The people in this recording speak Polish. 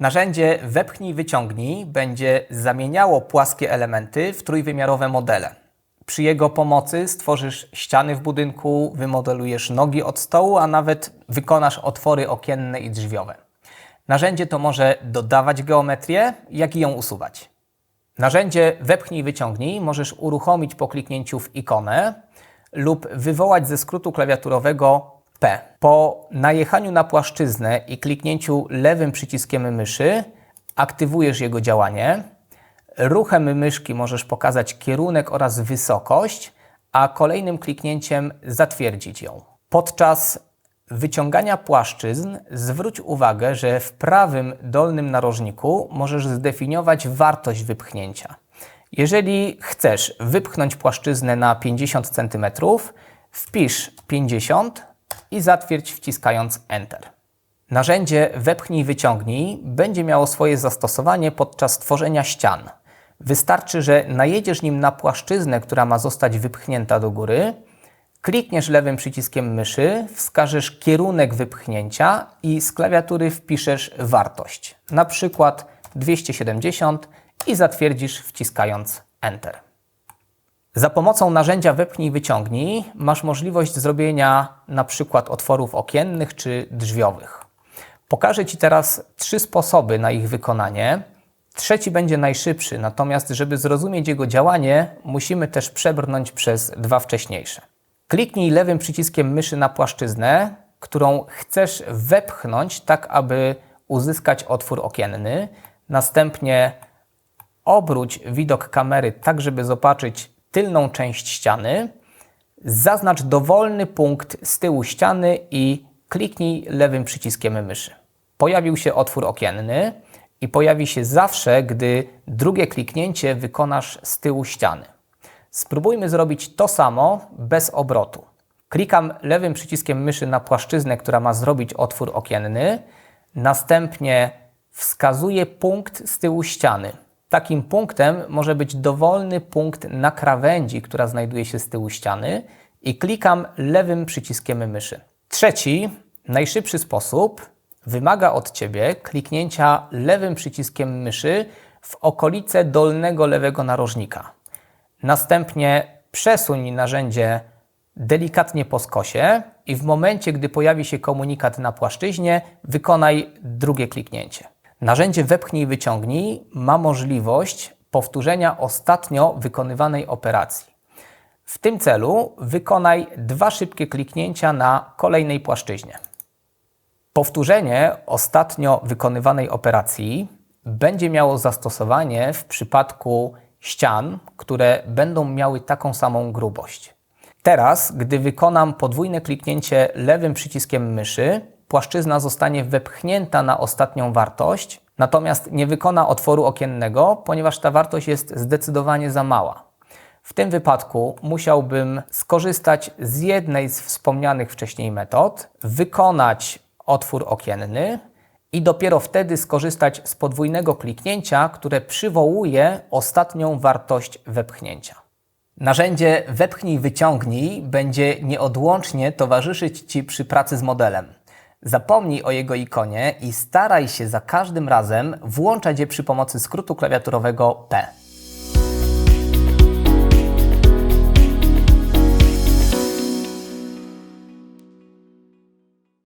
Narzędzie Wepchnij Wyciągnij będzie zamieniało płaskie elementy w trójwymiarowe modele. Przy jego pomocy stworzysz ściany w budynku, wymodelujesz nogi od stołu, a nawet wykonasz otwory okienne i drzwiowe. Narzędzie to może dodawać geometrię, jak i ją usuwać. Narzędzie Wepchnij Wyciągnij możesz uruchomić po kliknięciu w ikonę lub wywołać ze skrótu klawiaturowego P. Po najechaniu na płaszczyznę i kliknięciu lewym przyciskiem myszy aktywujesz jego działanie. Ruchem myszki możesz pokazać kierunek oraz wysokość, a kolejnym kliknięciem zatwierdzić ją. Podczas wyciągania płaszczyzn zwróć uwagę, że w prawym dolnym narożniku możesz zdefiniować wartość wypchnięcia. Jeżeli chcesz wypchnąć płaszczyznę na 50 cm, wpisz 50 i zatwierdź wciskając Enter. Narzędzie Wepchnij Wyciągnij będzie miało swoje zastosowanie podczas tworzenia ścian. Wystarczy, że najedziesz nim na płaszczyznę, która ma zostać wypchnięta do góry, klikniesz lewym przyciskiem myszy, wskażesz kierunek wypchnięcia i z klawiatury wpiszesz wartość, na przykład 270 i zatwierdzisz wciskając Enter. Za pomocą narzędzia Wepchnij Wyciągnij masz możliwość zrobienia na przykład otworów okiennych czy drzwiowych. Pokażę Ci teraz trzy sposoby na ich wykonanie. Trzeci będzie najszybszy, natomiast żeby zrozumieć jego działanie, musimy też przebrnąć przez dwa wcześniejsze. Kliknij lewym przyciskiem myszy na płaszczyznę, którą chcesz wepchnąć, tak aby uzyskać otwór okienny. Następnie obróć widok kamery tak, żeby zobaczyć tylną część ściany, zaznacz dowolny punkt z tyłu ściany i kliknij lewym przyciskiem myszy. Pojawił się otwór okienny i pojawi się zawsze, gdy drugie kliknięcie wykonasz z tyłu ściany. Spróbujmy zrobić to samo bez obrotu. Klikam lewym przyciskiem myszy na płaszczyznę, która ma zrobić otwór okienny. Następnie wskazuję punkt z tyłu ściany. Takim punktem może być dowolny punkt na krawędzi, która znajduje się z tyłu ściany i klikam lewym przyciskiem myszy. Trzeci, najszybszy sposób wymaga od Ciebie kliknięcia lewym przyciskiem myszy w okolice dolnego lewego narożnika. Następnie przesuń narzędzie delikatnie po skosie i w momencie, gdy pojawi się komunikat na płaszczyźnie, wykonaj drugie kliknięcie. Narzędzie Wepchnij i Wyciągnij ma możliwość powtórzenia ostatnio wykonywanej operacji. W tym celu wykonaj dwa szybkie kliknięcia na kolejnej płaszczyźnie. Powtórzenie ostatnio wykonywanej operacji będzie miało zastosowanie w przypadku ścian, które będą miały taką samą grubość. Teraz, gdy wykonam podwójne kliknięcie lewym przyciskiem myszy, płaszczyzna zostanie wepchnięta na ostatnią wartość, natomiast nie wykona otworu okiennego, ponieważ ta wartość jest zdecydowanie za mała. W tym wypadku musiałbym skorzystać z jednej z wspomnianych wcześniej metod, wykonać otwór okienny i dopiero wtedy skorzystać z podwójnego kliknięcia, które przywołuje ostatnią wartość wepchnięcia. Narzędzie Wepchnij Wyciągnij będzie nieodłącznie towarzyszyć Ci przy pracy z modelem. Zapomnij o jego ikonie i staraj się za każdym razem włączać je przy pomocy skrótu klawiaturowego P.